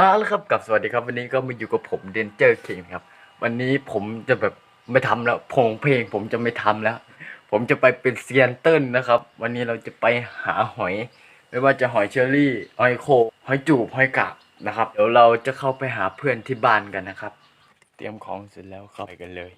ฮะแล้วครับกับสวัสดีครับ วันนี้ก็มาอยู่กับผมเดนเจอร์คิงครับ วันนี้ผมจะแบบไม่ทำแล้วพงเพลงผมจะไม่ทำแล้ว ผมจะไปเป็นเซียนเติ้ลนะครับ วันนี้เราจะไปหาหอย ไม่ว่าจะหอยเชอรี่หอยโขงหอยจูบหอยกาบนะครับเดี๋ยวเราจะเข้าไปหาเพื่อนที่บ้านกันนะครับ เตรียมของเสร็จแล้วเข้าไปกันเลย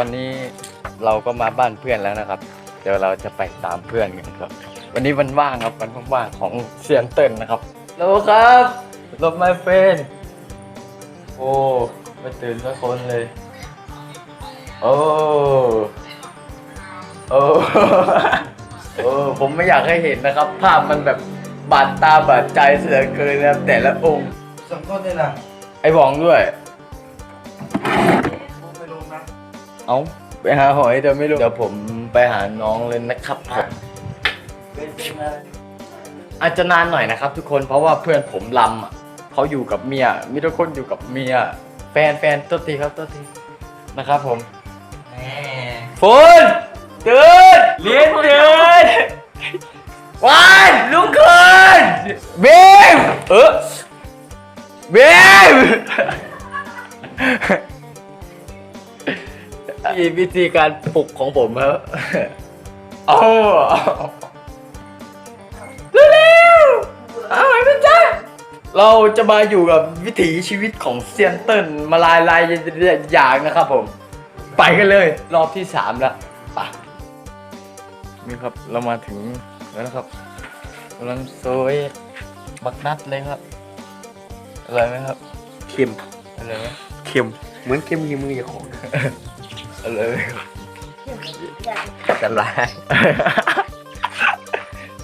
อนนี้เราก็มาบ้านเพื่อนแล้วนะครับ เดี๋ยวเราจะไปตามเพื่อนกันครับ วันนี้วันว่างครับวันว่างๆของเซียนเติ้ลนะครับโลครับหลบมาเฟนโอ้ไม่ตื่นสักคนเลย โอ้โอ้โอ้ผมไม่อยากให้เห็นนะครับ ภาพมันแบบบาดตาบาดใจเสือเกินนะครับแต่ละองค์สองต้นนี่นะไอ้บองด้วยผมไปลงนะ เอาไปหาหอยเดี๋ยวไม่รู้เดี๋ยวผมไปหาน้องเลยนะครับผมเป็นเป็นมาอาจจะนานหน่อยนะครับทุกคนเพราะว่าเพื่อนผมลำอะเขาอยู่กับเมียมีทุกคนอยู่กับเมีย แฟนแฟนตัวทีครับตัวทีนะครับผมแหมฝนตื่นเรียนตื่นวานลุกขึ้น นี่วิธีการปลุกของผมครับโอ้เร็วๆเอาไหมพี่จ๊ะเราจะมาอยู่กับวิถีชีวิตของเซียนเติ้ลมาลายลายอย่างนะครับผม ไปกันเลย รอบที่สามแล้วไปนี่ครับเรามาถึงแล้วนะครับกำลังโซยบักนัดเลยครับอร่อยไหมครับเค็มอร่อยไหมเค็มเหมือนเค็มที่มือจะของ อร่อยไหมครับจะลาย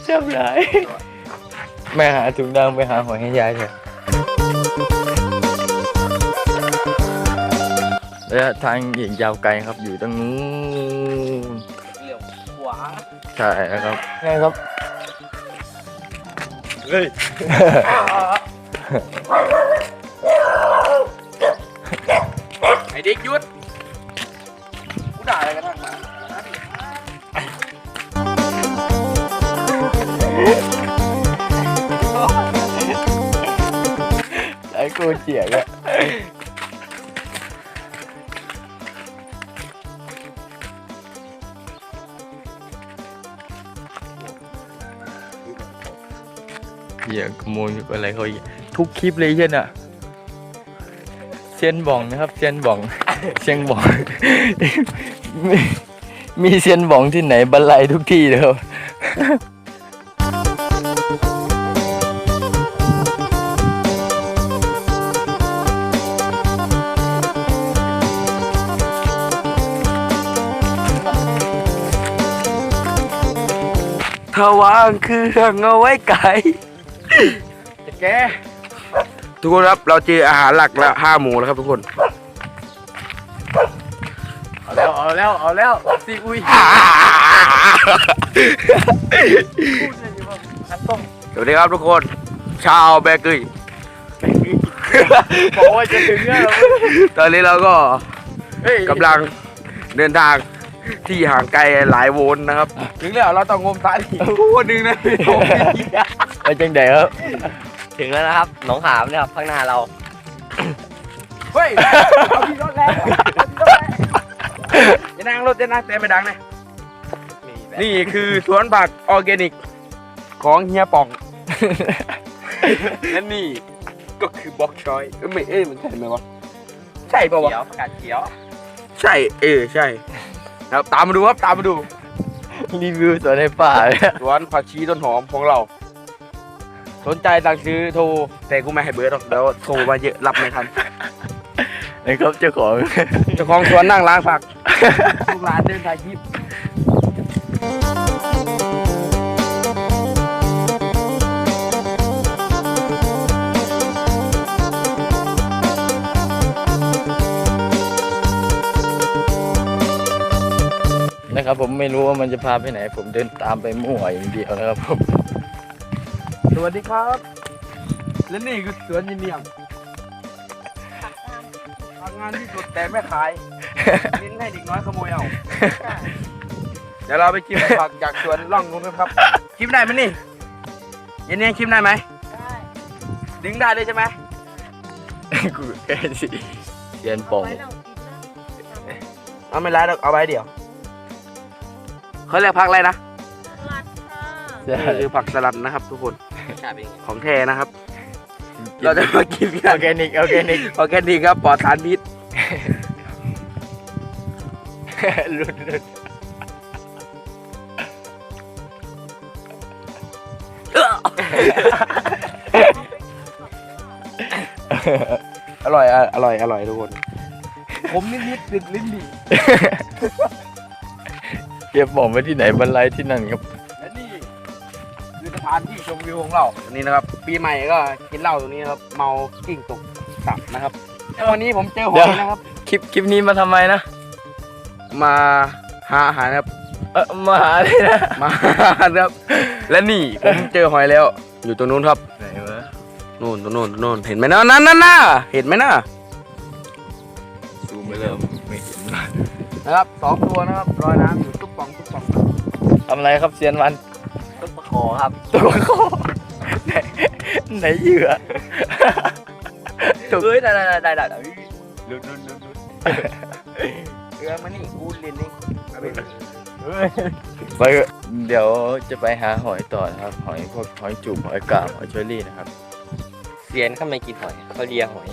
ชอบไรแม่หาถุงดำไปหาหอยให้ยายเถอะระยะทางอีกยาวไกลครับอยู่ตรงนู้นเหลียวขวาใช่ครับไงครับเฮ้ยไอเด็กหยุดกู ด่าอะไรกันทั้งนั้นไอ้กูเจียกอะเหี้ยขโมยอะไรเขาอีกทุกคลิปเลยเช่นอะเซียนบ่องนะครับเซียนบ่อง เซียนบ่อง มีมีเซียนบ่องที่ไหนบรรลัยทุกที่เลยครับถ้าวางเครื่องเอาไว้ไกลจะแก ทุกคนครับ เราเจออาหารหลักแล้วห้าหมูแล้วครับทุกคน เอาแล้วเอาแล้วเอาแล้วซีอุยสวัสดีครับทุกคน ชาวแบกเกยบอกว่าจะถึงแล้วตอนนี้เราก็เฮ้ยกำลังเดินทางที่ห่างไกลหลายโวลต์นะครับถึงแล้วเราต้องงมสายโอ้ดึงนะไปจังไดครับถึงแล้วนะครับ หนองขามเนี่ยครับข้างหน้าเรา เฮ้ยเอาที่รถแล้ว จะนั่งรถจะนั่งแต่ไม่ดังนะนี่คือสวนผักออร์แกนิก ของเฮียป่อง และนี่ก็คือบ็อกชอยเอ้ยไม่เอ้ยมันใช่ไหมวะใช่ปะวะ เขียวประกาศเขียวใช่ช่เออ ใช่ครับตามมาดูครับ ตามมาดู รีวิวสวนในป่าเนี่ยสวนผักชีต้นหอมของเรา สนใจสั่งซื้อโทร แต่กูไม่ให้เบอร์หรอก เดี๋ยวโทรมาเยอะ รับไม่ทัน นะครับเจ้าของ เจ้าของสวนนั่งล้างผัก ลูกหลานเดินถ่ายคลิปนะครับผมไม่รู้ว่ามันจะพาไปไหน ผมเดินตามไปมั่วอย่างเดียวนะครับผม สวัสดีครับ และนี่คือสวนยินเนียมทำงานที่สุดแต่ไม่ขายเน้นให้เด็กน้อยขโมยเอา เดี๋ยวเราไปชิมผักจากสวนล่องนู้นกันครับชิมได้ไหมนี่เย็นนี้ชิมได้ไหมได้ดึงได้เลยใช่ไหมกูแค่สิเรียนปองไว้เรากินนะเอาไม่ร้ายหรอกเอาไว้เดี๋ยวเขาเรียกผักอะไรนะสลัดค่ะใช่นี่คือผักสลัดนะครับ ทุกคนชาติเป็นยังไงของแท้นะครับ เราจะมากินกัอนอร์แกนิกออร์แกนิกออร์แกนิกครับปลอดสารพิษ หลุดหลุดอร่อยอะอร่อย อร่อยทุกคน ผมนิดๆติดลิ้นดีเก็บบอกไว้ที่ไหนบรรลัยที่นั่นครับ และนี่คือสถานที่ชมวิวของเราอันนี้นะครับ ปีใหม่ก็กินเหล้าตรงนี้นะครับ เมากิ้งตกตับนะครับแล้ววันนี้ผมเจอหเดี๋อยยวนะครับ คลิป คลิปนี้มาทำไมนะ มาหาอาหารครับ เออมาหาเลยนะ มาหาอาหารครับ และนี่ผมเจอหอยแล้ว อยู่ตรงนู้นครับ ไหนวะนู่นตรงนู้นตรงนู้นเห็นไหมนะนั่นนั่นน่ะเห็นไหมนะซูมไปแล้วไม่เห็นนะครับสองตัวนะครับลอยน้ำอยู่ตุ๊กป่องตุ๊กป่องทำอะไรครับเซียนวันต้นประคอครับตัวคอไหนไหนเหยื่อเฮ้ยได้ได้ได้ได้ได้หลุดหลุดหลุดหลุดเรือมานี่กูเรียนนี่เอาไปไปเถอะเดี๋ยวจะไปหาหอยต่อนะครับ หอยพวกหอยจุบหอยกาบหอยเชอรี่นะครับเซียนเข้ามากินหอยเขาเลียหอย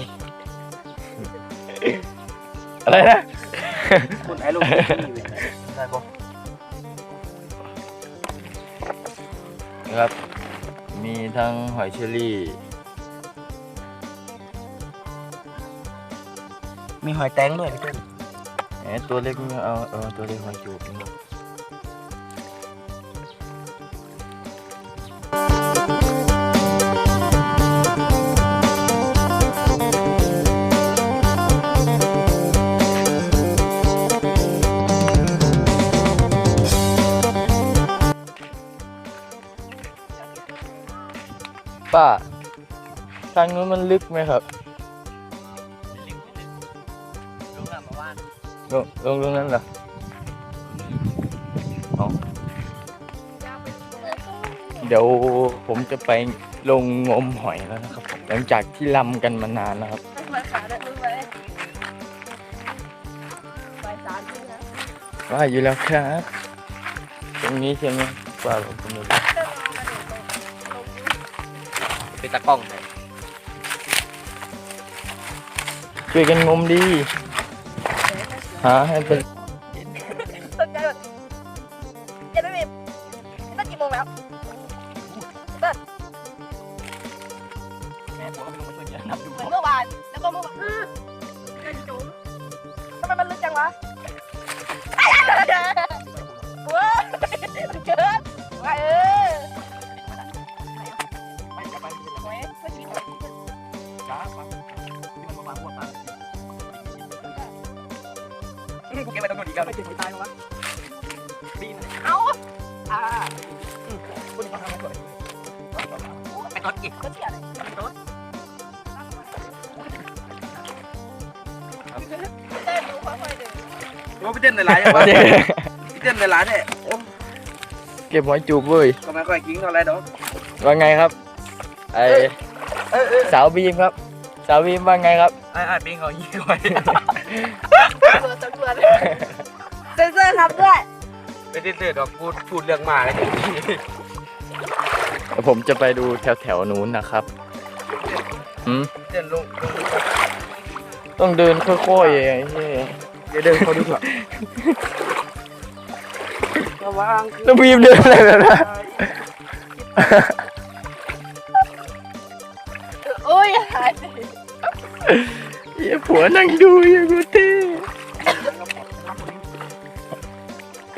อะไรนะ คุณไอ้ลูกนี่เว้ยได้ปะนะครับ มีทั้งหอยเชอรี่ มีหอยแตงด้วยพี่ต้น แหมตัวเล็กไม่เอาเออตัวเล็กหอยจุบนี่ป้าทางนู้นมันลึกไหมครับ ลงลงตรงนั้นเหรอเอาเดี๋ยวผมจะไปลงงมหอยแล้วนะครับผมหลังจากที่ลำกันมานานนะครับไม่ควรขาด้วยมือไว้ไปสามทีนะว่าอยู่แล้วครับ ตรงนี้ใช่ไหมป้าผมก็ไม่รู้เดินลงมาเดี๋ยวตรงตรงนี้เป็นตะกล้องเลยช่วยกันงมดี หา เต้นในร้านยังวะพี่เต้นในร้านเนี่ยโอ้เก็บหอยจูบเว้ยก็ไม่ค่อยกิ้งเท่าไรดอกว่าไงครับไอเออเออสาวบีมครับ สาวบีมว่าไงครับไอ้ไอ้ปิ้งเขายี่ก่อยตัวตัวตัวเลยเซนเซอร์ทำด้วยไม่ได้เสือดอกพูดพูดเรื่องหมาเลยเดี๋ยวผมจะไปดูแถวแถวๆนู้นนะครับหืมเต้นลงลงต้องเดินค่อยๆอย่างนี้อ เดี๋ยวเดินเขาดูก่อนระวังแล้วบีมเดินอะไรแบบนั้นโอ้ยหายเหี้ยผัวนั่งดูอย่างกูเท่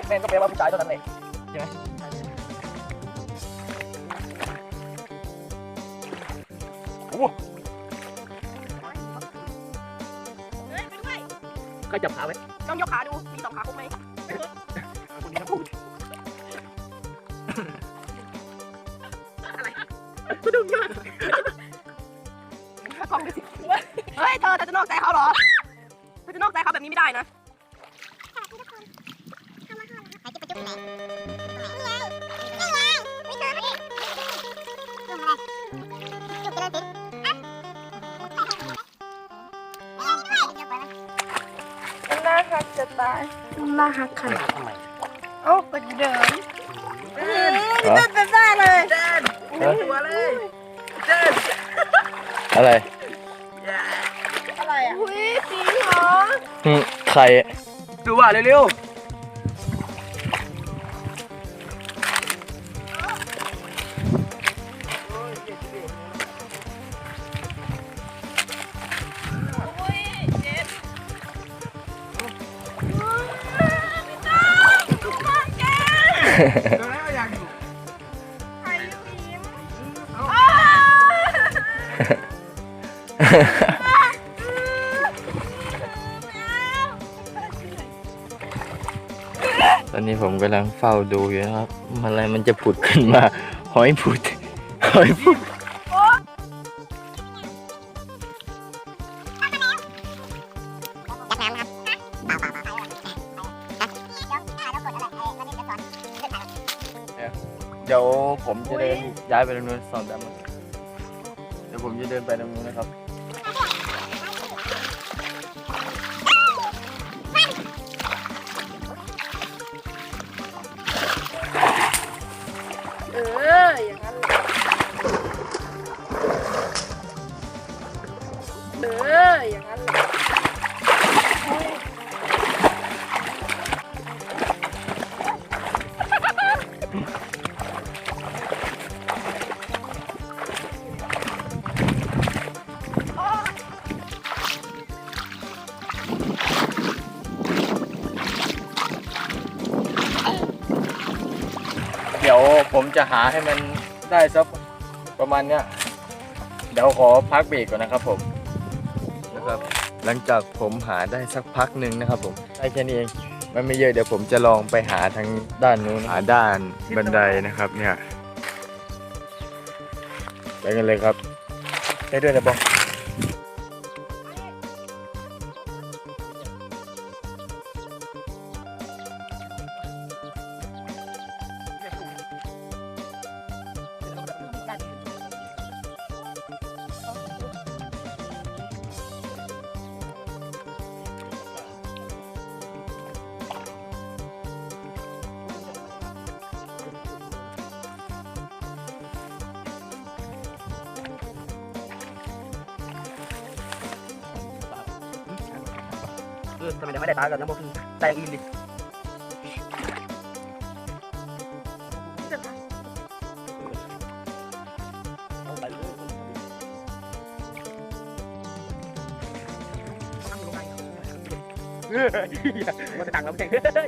แม่งก็แปลว่าผู้ชายเท่านั้นเองใช่ไหมเก็จับขาไว้ต้องยกขาดู มีสองขาครบไหมคนนี้นะพูดกล้องดูสิเฮ้ยเธอเธอจะนอกใจเขาเหรอเธอจะนอกใจเขาแบบนี้ไม่ได้นะน่า ฮักจะตายน่าฮักค่ะโอ้เป็นเดินเดินเป็นบ้าเลยตัวเลยเดินอะไรอะไรอะอุ้ยจริงเหรอหึใครดูว่าเร็วอุ้ ตอนนี้ผมกำลังเฝ้าดูอยู่นะครับอะไรมันจะผุดขึ้นมา หอยผุด หอยผุดเดี๋ยวผมจะเดินย้ายไปตรงนู้นสองดำเดี๋ยวผมจะเดินไปตรงนู้นนะครับ เดี๋ยวผมจะหาให้มันได้สักประมาณเนี้ยเดี๋ยวขอพักเบรกก่อนนะครับผมนะครับ หลังจากผมหาได้สักพักหนึ่งนะครับผมได้แค่นี้เองมันไม่เยอะเดี๋ยวผมจะลองไปหาทางด้านนู้นหาด้านบันไดนะครับเนี่ยไปกันเลยครับได้ด้วยนะบอง เออทำไมยังไม่ได้ตากันนะบอกคือแต่อย่างอื่นดิเฮ้ยมันจะดังแล้วไม่ใช่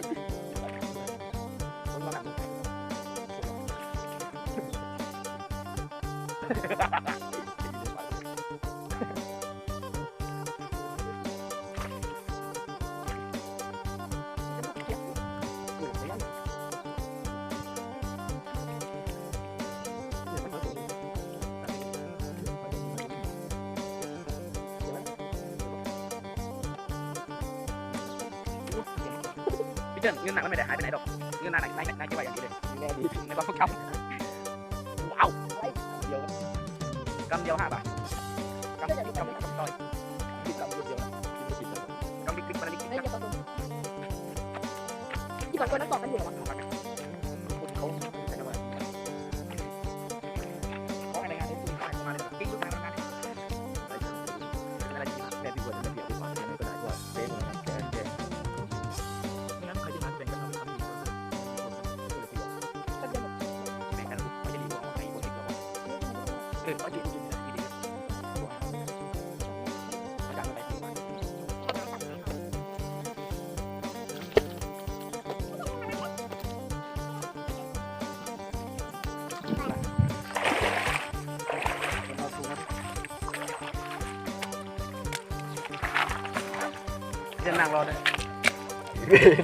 พี่เจิ้นเงินหนักมันไม่ได้หายไปไหนดอกเงินหนักไหนไหนไหนจะว่าอย่างนี้เลยแน่ดีในบ้านพวกเขาว้าวเดียวกำเดียวห้าบาทกำกำกำกำต่อยกินกำเดียวกำดิบกินมันดิบกินเฮ้ยกำเดี๋ยวก่อนที่ก่อนคนนั่งตอบกันอยู่เหรอ คือเอาจุดจุดน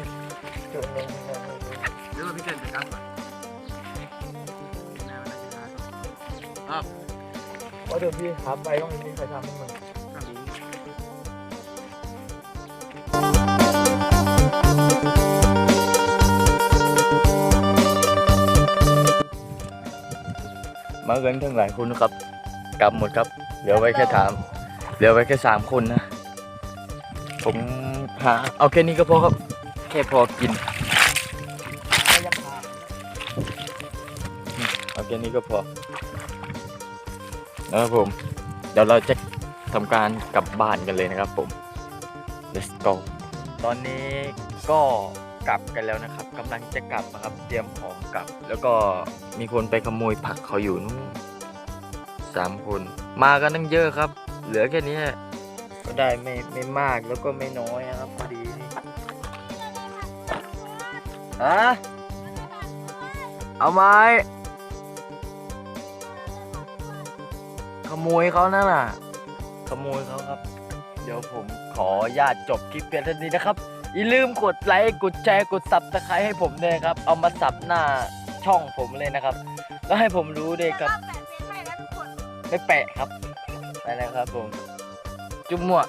ี้ เพราะเดี๋ยวพี่หาไปก็ไม่มีใครทำให้มึงมากันทั้งหลายคนนะครับ กลับหมดครับเหลือไว้แค่ถามเหลือไว้แค่สามคนนะ ผมหาเอาแค่นี้ก็พอครับ แค่พอกิน เอาแค่นี้ก็พอ นะครับผม เดี๋ยวเราจะทำการกลับบ้านกันเลยนะครับผม let's go ตอนนี้ก็กลับกันแล้วนะครับกำลังจะกลับนะครับ เตรียมของกลับ แล้วก็มีคนไปขโมยผักเขาอยู่นู่นสามคน มากันตั้งเยอะครับ เหลือแค่นี้ก็ได้ไม่ไม่มากแล้วก็ไม่น้อยนะครับพอดีนี่ฮะเอาไหม โมยเขานั่นน่ะ ขโมยเขาครับ เดี๋ยวผมขออนุญาตจบคลิปเพียงเท่านี้นะครับ อย่าลืมกดไลค์ กดแชร์ กดซับสไครต์ให้ผมด้วยนะครับ เอามาสับหน้าช่องผมเลยนะครับ แล้วให้ผมรู้ด้วยครับ แปะเป็นไปแล้วทุกคน ไม่แปะครับไปแล้วครับผม จุ๊บมั่วบ